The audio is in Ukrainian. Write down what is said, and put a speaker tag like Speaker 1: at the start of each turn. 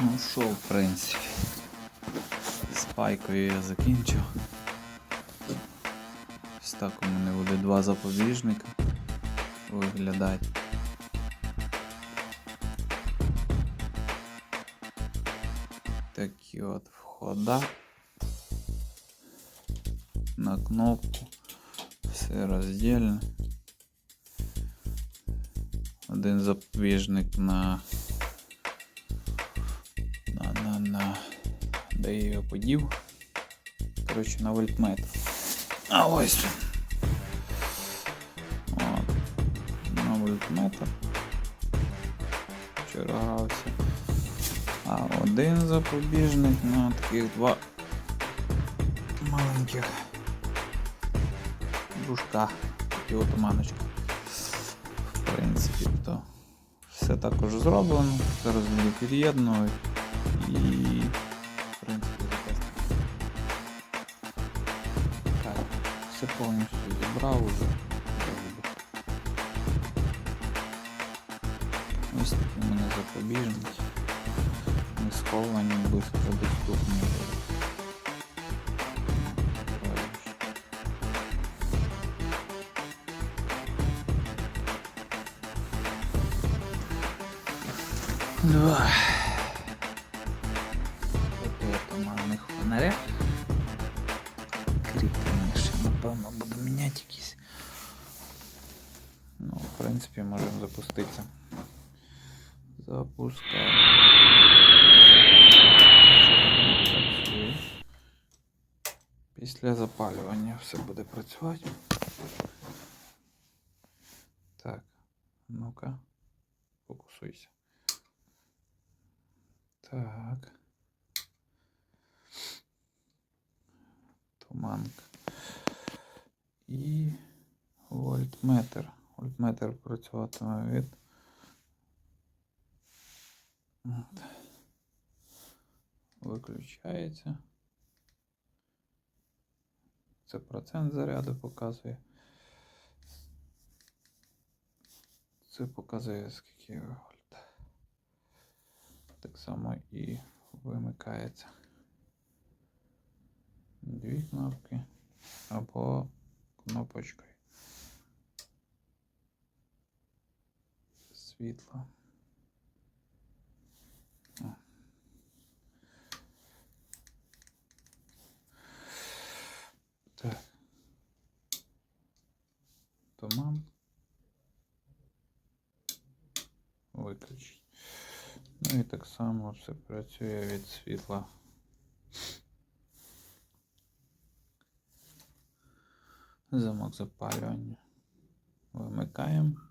Speaker 1: Ну що, в принципі, з пайкою я закінчив. Ось так у мене буде два запобіжника виглядати. Такі от входа. На кнопку. Все роздільне. Один запобіжник на, Де я його подів? Коротше, на вольтметр. А ось. От. На вольтметр. Чергався. А один запобіжник на таких два маленьких дружка і отаманочка. В принципі, то все також зроблено. Зараз буду під'єднувати і все повністю зібрав уже. Ось такі у мене запобіжники. Не сховані, швидко доступні. Два. Такого туманних фонаря. Кріплення ще, напевно, Міняти якісь. Ну, в принципі, можемо запуститися. Запускаємо. Після запалювання все буде працювати. Так, ну-ка, фокусуйся. Так. Туманка. І вольтметр. Вольтметр працюватиме від. От. Виключається. Це процент заряду показує. Це показує скільки вольт. Так само і вимикається. Дві кнопки або кнопочкою. Світло. О. Так. Туман. Виключить. Ну і так само все працює від світла. Замок запалювання. Вимикаємо.